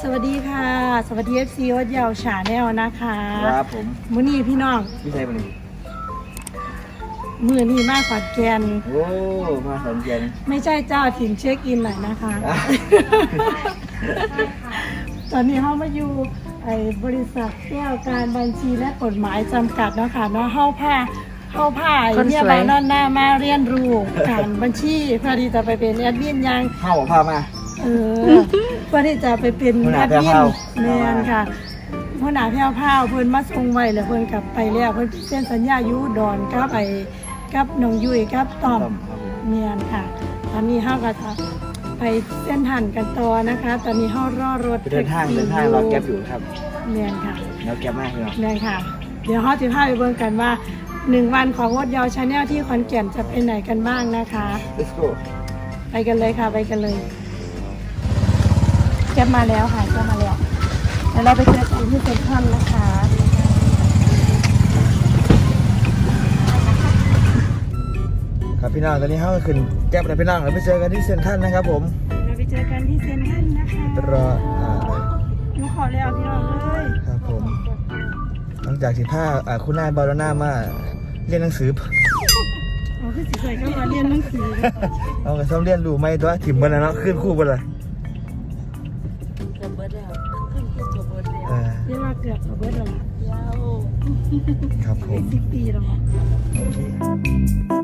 สวัสดีค่ะ สวัสดีเอฟซีวัดเยาวฉาแนลนะคะครับผมมื้อนี้พี่น้องพี่ชัยมันนี่มือนี้มากขอนแก่นโอ้มาสนใจนไม่ใช่เจ้าถิ่นเช็คอินหน่อยนะคะอะตอนนี้เขามาอยู่ไอ้บริษัทแก้วการบัญชีและกฎหมายจำกัดเนาะค่ะเนาะเข้าผ้าเข้าผ้าไอ้เนี่ยบางนอนหน้ามาเรียนรู้การบัญชีเพื่อที่จะไปเป็นแอดมินยังเข้าของพามาเออเพื่อที่จะไปเป็นหัวหแอน้าดแพรวมินพราวแมนค่ะหัวหน้าแพ้วพราวเพิ่นมาส่งไว้แล้วเพิ่นกลับไปแล้วเพิ่นเซ็นสัญญาอยู่อุดอนกับไอ้กับน้องยุ้ยกับต้อม ครับผมแมนค่ะ ตอนนี้เฮาก็จะไปเส้นหันกันต่อนะคะ ตอนนี้เฮารอรถไปเดินทางเดินทางรอแก๊ปอยู่ครับแมนค่ะแล้วแก๊ปมากเลยเนาะแมนค่ะ เดี๋ยวเฮาจะพาไปเบิ่งกันว่าหนึ่งวันของวดยาวชาแนลที่ขอนแก่นจะไปไหนกันบ้างนะคะ let's go ไปกันเลยค่ะไปกันเลยแก๊บมาแล้วค่ะแก๊บมาแล้วเดี๋ยวเราไปเจอกันที่เซ็นทรัลนะคะครับพี่น้องตอนนี้เข้าขึ้นแก๊ปแล้วพี่น้องเราไปเจอกันที่เซ็นทรัลนะครับผมเราไปเจอกันที่เซ็นทรัลนะคะรออ่าหนูขอแล้วพี่น้องเลยครับผมหลังจากที่ผ้าอ่าคุณนายบาโลน่ามาเรียนหนังสือเอาขึ้นสิใส่ก็มาเรียนหนังสือเอากระซ้อมเรียนรู้ไหมตัวถิ่มบนแล้วเนาะขึ้นคู่บนเลย เรียกว่าเกือบกับเบิร์ดแล้วล่ะยาวครับผมสิบปีแล้วมั้ง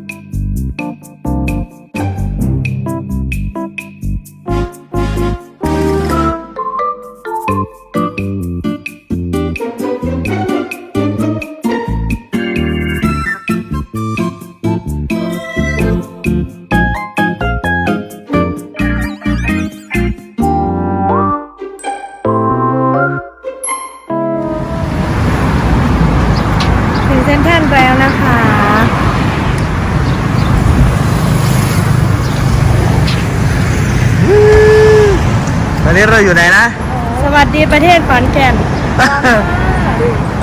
อนนี้เราอยู่ไหนนะ สวัสดีประเทศขอนแก่น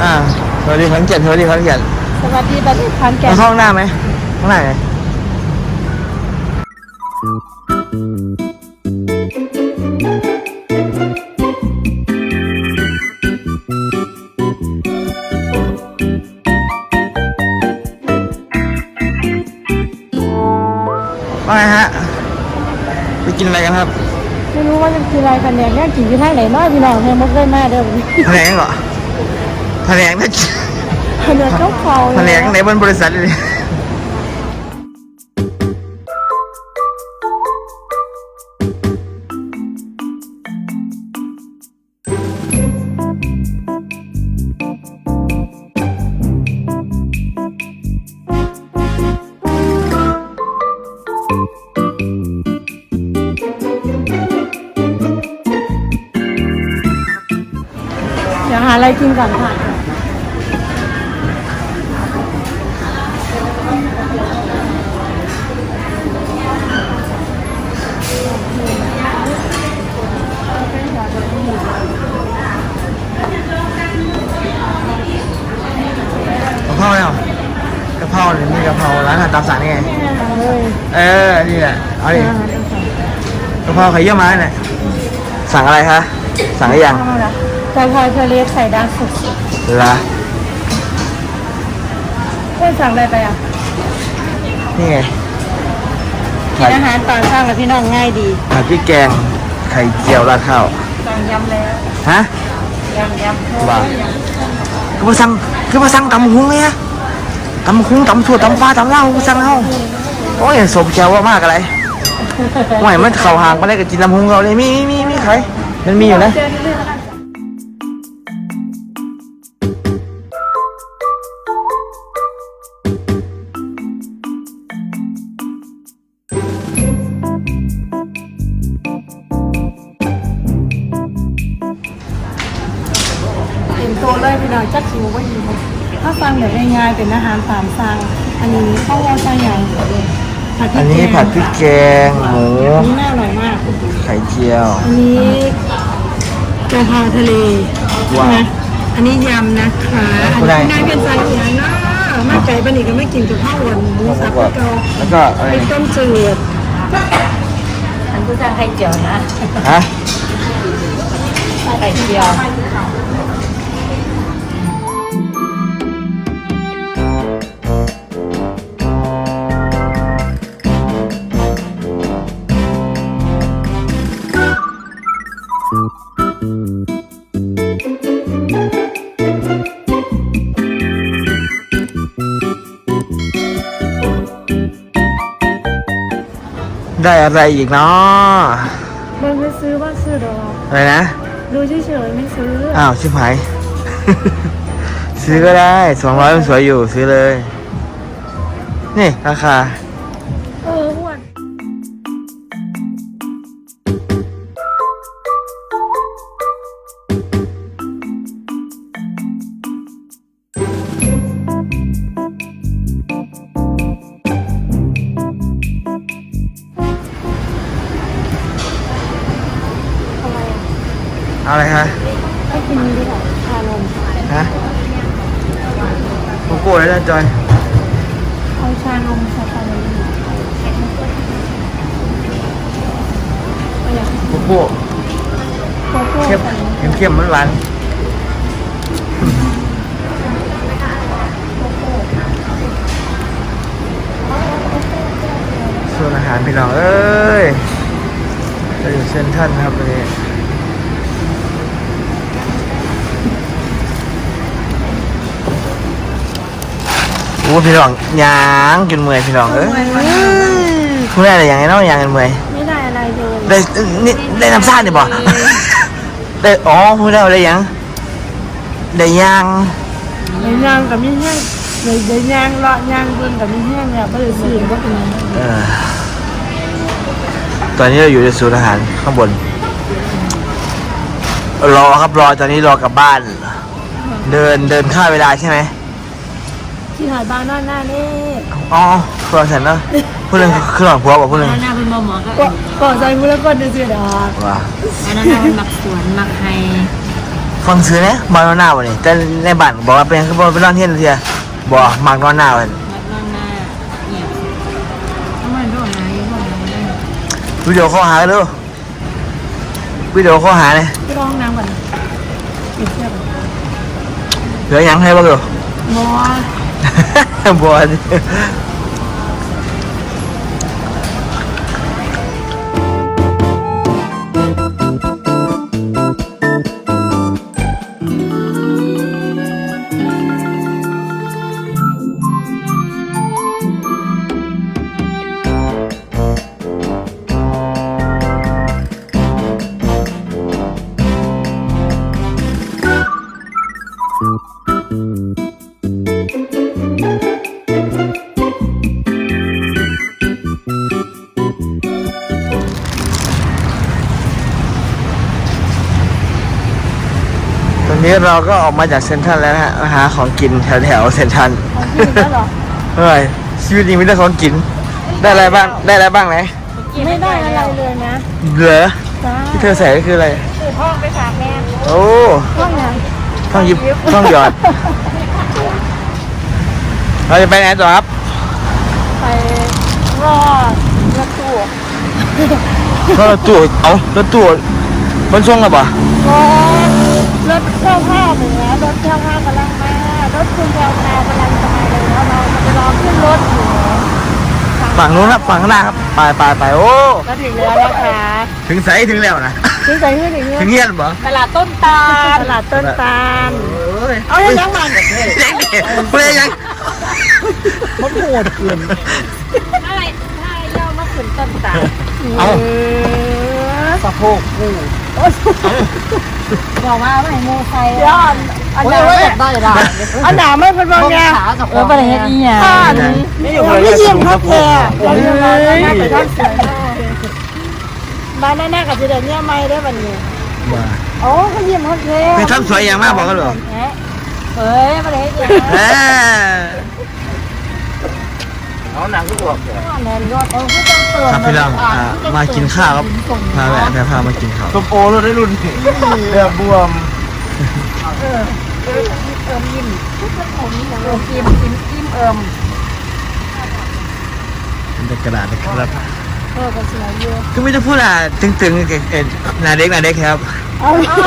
อ่าสวัสดีขอนแก่นสวัสดีขอนแก่นสวัสดีประเทศขอนแก่เอานห้องหน้าไหมห้องหน้าไหนว่าไงฮะ ไปกินอะไรกันครับ ไม่รู้ว่าจะกินอะไรกันเนี่ยเนี่ยกินที่ทางไหนเน้อยพี่น้องเนี่ยมกได้มาเด้อวันนี้แถลงเหรอแถลงนะเนื้อเจ้าเขาแถลงในบนบริษัทเลย ดี๋ยวหาอะไรกินก่อนค่ะกะเพราเนี่ยกะเพราเนี่ยมีกะเพราร้านอาหารตามสั่งนี่ไง เลยเออ นี่แหละ เอาดิกะเพราไข่เยี่ยวม้าเนี่ย สั่งอะไรคะ สั่งหรือยังกะเพราทะเลไข่ดาวสุกละเพื่อนสั่งอะไรไปอะ นี่ไงกินอาหารตอนเช้ากับพี่น้องง่ายดีผัดพริกแกงไข่เจียวราดข้าวสั่งยำแล้วฮะยำยำว่าคือมาสั่งคือมาสั่งตำหุงเนี่ยตำหุงตำถั่วตำปลาตำเหล้ามาสั่งเฮาโอ้ยสมเจียวว่ามากอะไรไม่มันเข่าห่างมาได้กับจินตำหุงเราเลยมีมีมีมีใครมันมีอยู่นะ ตัวเลยพี่น้องจักชิวว่าอยู่ถ้าสั่งแบบง่ายๆเป็นอาหารตามสั่งอันนี้ข้าวใส่ใหญ่ผัดพริอักนแกนี้งผัดพริกแกงหมูอันนี้น่าอร่อยมาก ไข่เจียว อันนี้กะเพราทะเลว้าวนะอันนี้ยำนะคะ อันคุณนี้นายนายเป็นสายหัวเนาะมาไก่ปานนีก็ไม่กินกะเพราหวานหมูสับแล้วก็เกาแล้วก็อะไรเป็นต้มจืดอันผู้สร้างไข่เจียวนะฮะไข่เจียว ได้อะไรอีกเนาะมันไม่ซื้อว่าซื้อดอกอะไรนะ ดูเฉยๆไม่ซื้ออ้าวชิบหาย ซื้อก็ได้สองร้อยมันสวยอยู่ซื้อเลย นี่ราคา อาอะไรคะให้กินนี้ดีกว่าชานมฮะโกโก้เลยนะจอยเอาชานมชาคาโมลโกโก้โกโก้เข้มใส่เข้มเข้มมันหวานส่วนอาหารพี่น้องเอ้ยเราอยู่เซนทรันครับวันนี้ โอ้พี่น้องยางจนเมื่อยพี่น้องเอ้ยคุณได้อะไรอย่างไงเนาะยางจนเมื่อยไม่ได้อะไรเลยได้นี่ได้น้ำซ่าเนี่ยบ่ได้อ๋อพูดได้อะไรยังได้ยังในยางกับมีแห้งในในยางเลาะยางเบิ่งกับมีแห้งเนี่ยไม่ได้ซื้อก็เป็นเออตอนนี้เราอยู่ในศูนย์อาหารข้างบน รอครับรอตอนนี้รอกลับบ้าน เดินเดินข้ามเวลาใช่ไหม ที่หาดบ้านนั่นหน้านี่อ๋อครัวฉันเนาะพูดเรื่องเครื่องผัวบอกพูดเรื่องอันนั้นเป็นหมอหมอก็ก็ก่อใจมือแล้วก็เดือดดอกว่าอันนั้นเป็นมักสวนมักไฮฟังซื้อเนี่ยมานอนหน้าวันนี้แต่ในบ้านบอกว่าเป็นคือบอกเป็นนอนเที่ยงเทียบอกมากนอนหน้าวันมักนอนหน้าเนี่ยทำไมโดนอะไรโดนอะไรได้วิดีโอข้อหากันดูวิดีโอข้อหาเลยไปลองน้ำก่อนอีกเทียบเหลือยังให้บ้างดูมอบัว ดิต นนี้เราก็ออกมาจากเซ็นทรัลแล้วนะฮะมาหาของกินแถวแถวๆเซ็นทรัลของกินแล้วเหรอเฮ้ยชีวิตนี้ไม่ได้ของกิน ได้อะไรบ้างได้อะไรบ้างไหนไม่ได้อะไรเลยนะเหลือจ้าที่เธอใส่ก็คืออะไรคือห้องไปฝากแม่โอ้ห้องยังท่องยิบท่องหยอด เราจะไปไหนต่อครับไปรอดรถตู้รถตู้เอารถตู้มันช่วงหรือเปล่ารถรถ เช่าผ้าเหนือรถเช่าผ้ากำลังมารถคุณแพรวพราวกำลังจะมาเลยแล้วเราจะไปรอขึ้นรถอยู่ฝั่งนู้นครับฝั่งข้างหน้าครับไปไปไปโอ้ก็ถึงแล้วนะคะถึงใสถึงแล้วนะถึงใจขึ้นถึงถึงเงี้ยเงี้ยนบ่ตลาดต้นตาลตลาดต้นตาลเอาให้ยังมันยังดิเพื่อยังมันโหดเกินอะไรถ้าย่อมาขึ้นต้นตาลเอา สะโพกกูบอกว่าไม่โมไซยอดอันหนาไม่ได้ได้อันหนาไม่เป็นบางอย่างเออประเทศนี้อะไม่ยิ้มครับแกเราเรียนมาแล้วน่าไปทำเสียงบ้านหน้ากับเจเดนเนี่ยไม่ได้บันนี้มาโอ้เขายิ้มครับแกไปทำสวยอย่างมากบอกกันเหรอเฮ้ยประเทศนี้ เออเอาหนังก็บอกแมนยอดเออผู้จังเติมครับพี่น้องอ่ามากินข้าวครับพาแวะแพพามากินข้าวส้มโอรถได้รุ่นเรือบวมเออเออเอิมยิ้มทุกคนผมอย่างเอิมยิ้มยิ้มยิ้มเอิมเป็นกระดาษนะครับเออก็สวยอยู่คือไม่ต้องพูดอะตึงๆเก่งๆหนาเด็กหนาเด็กครับเอาเอา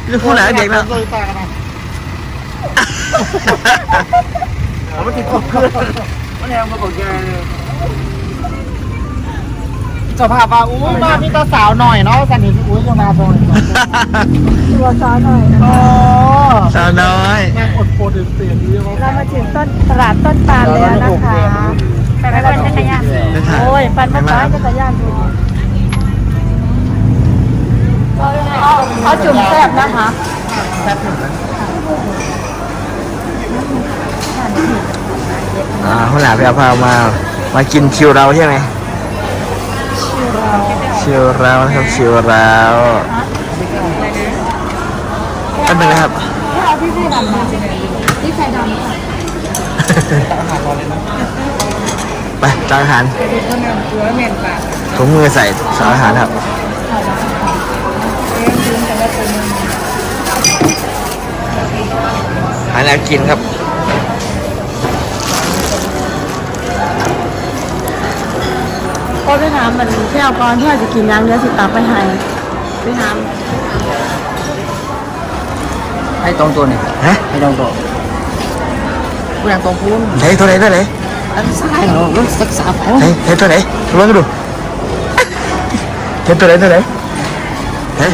ไม่ต้องพูดหนาเด็กแล้วเลยตากันนะ เอาไม่ติดคุกเพื่อนมันแรงมาบอกแกเลยเจ้าภาพว่าอู้มาพี่ตาสาวหน่อยเนาะสันนิษอุ้ยยังมาบนตัวซ้อนหน่อยนะโอ้สาวน้อยแม่งอดโปรดเปลี่ยนดีมากเรามาถึงต้นตลาดต้นตาลแล้วนะคะไปไปปั่นจักรยานโอ้ยปั่นมาซ้ายจักรยานดูเอาจุ่มแซ่บนะคะแซ่บ อ่าหัวหน้าไปเอาพามา มากินคิวเราใช่ไหมคิวเรานะครับคิวเราไม่เป็นไรครับเอาพี่พี่ดำมาพี่ไข่ดำค่ะไปจานอาหารถุงมือใส่สารอาหารครับหาแนวกินครับ ก็ไปถามมันเที่ยวก่อนเพื่อจะกินยังเดี๋ยวสิตามไปให้ไปถามให้ตรงตัวนี่ฮะให้ตรงตัวกูอยากตรงพูนเฮ้ยตัวไหนตัวไหนอันซ้ายเหรอรถสักสามของเฮ้ยเฮ้ยตัวไหนลองดูเฮ้ยตัวไหนตัวไหนเฮ้ย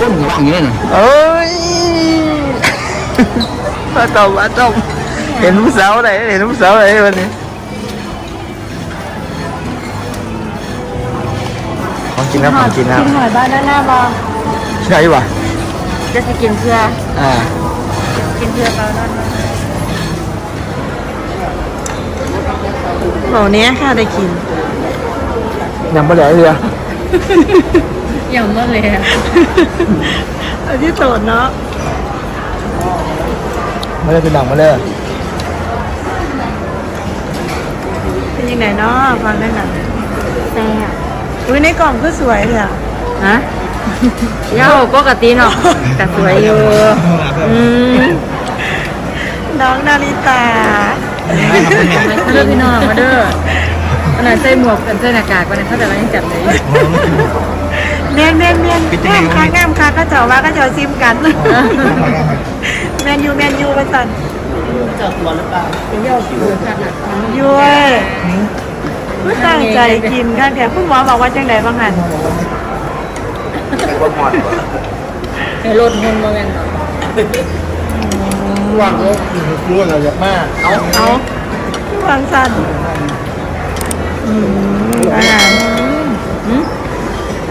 ต้นว่างอยู่นี่เอ้ยมาตบมาตบเห็นผู้สาวไหนเห็นผู้สาวไหนวันนี้ ของกินครับของกินครับกินหอยบ้านหน้าหน้าบอใช่ป่ะจะสิกินเพื่ออ่ากินเพื่อเขานั่นบอกเนี้ยค่ะได้กินยังไม่เหลือเรือ อย่างเมื่อเลยอันที่โตดเนาะไม่ได้เป็นหนังมาเลยเป็นยังไงเนาะฟังได้หนังแซ่บ อุ้ยในกล่องก็สวยเลยอะฮะเย้าปกติเนาะแต่สวยอยู่อืมน้องนาริตามาเด้อพี่น้องมาเด้อขนาดใส่หมวกกันใส่หน้ากากวันนี้เขาแต่ว่ายังจับเลยเมียนเมียนเมียนแง่มค่ะแง่มค่ะก็เจาะว่าก็เจาะซิมกันแมนยูแมนยูไปสั่นยุ้ย ผู้ตั้งใจกินข้างแถวคุณหมอบอกว่าจังไดบ้างหันให้รถมุนมาแม่นว่างแล้วรู้อะไรเยอะมากเอาเอาวางสั่นอืมอาหารอืม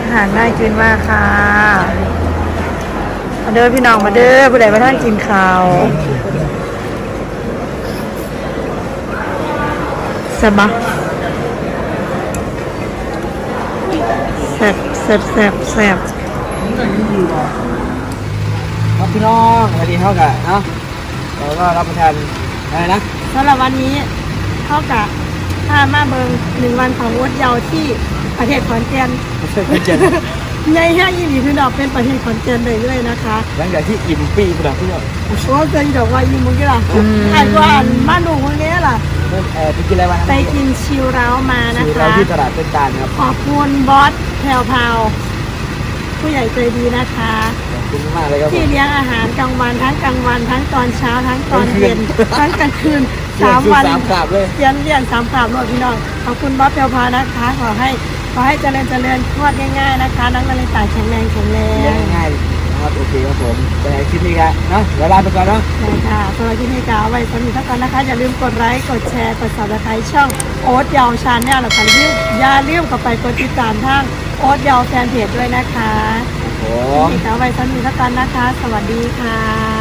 อาหารน่ากินมากค่ะมาเด้อพี่น้องมาเด้อผู้ใดมาท่านกินข้าวแซ่บปะ แซ่บแซ่บแซ่บแซ่บครับพี่น้องสวัสดีเท่ากันเนาะเราก็รับประทานอะไรนะสำหรับวันนี้เท่ากับพามาเบิงหนึ่งวันของวดเยาวที่ประเทศขอนแก่นเจนใหญ่แห้งยี่หลีพี่น้องเป็นประเทศขอนแก่นเรื่อยๆนะคะหลังจากที่อิ่มปีประดับพี่น้องโอ้โหเจอดอกว่ายิ้มมึงกี่ล่ะอ่านกว่าอ่านบ้านหนูคนนี้ล่ะ เริ่มเออไปกินอะไรมาไปกินชิวร้าวมานะคือคะเราที่ตลาดเป็นจานครับขอบคุณบอสแพรวพราวผู้ใหญ่ใจดีนะคะ ขอบคุณมากเลยครับผที่ม เลี้ยงอาหารกลางวันทั้งกลางวันทั้งตอนเช้าทั้งตอนเย็นกลางคืนทั้งกลางคืนเลี้ยงสามคือวันสามกราบเลยเรียนเรียนสามกราบรถพี่น้องขอบคุณบอสแพรวพราวนะคะ ขอให้ขอให้เจริญเจริญทวดง่ายๆนะคะ น้องนาฬิตาแข็งแรงแข็งแรเลี้ยงง ง่ายๆ นะครับโอเคครับผมไปไหนคลิปนี้กันเนาะเดี๋ยวลาไปก่อนเนาะใช่ค่ะสำหรับที่ให้กาวไว้สำหรับท่านก่อนนะคะ อย่าลืมกดไลค์กดแชร์กด subscribe ช่องโอ๊ตยาวชาแนลแล้วก็อย่าลืมอย่าลืมเข้าไปกดติดตามทางโอ๊ตยาวแฟนเพจด้วยนะคะผมให้กาวไว้สำหรับท่านก่อนนะคะ สวัสดีค่ะ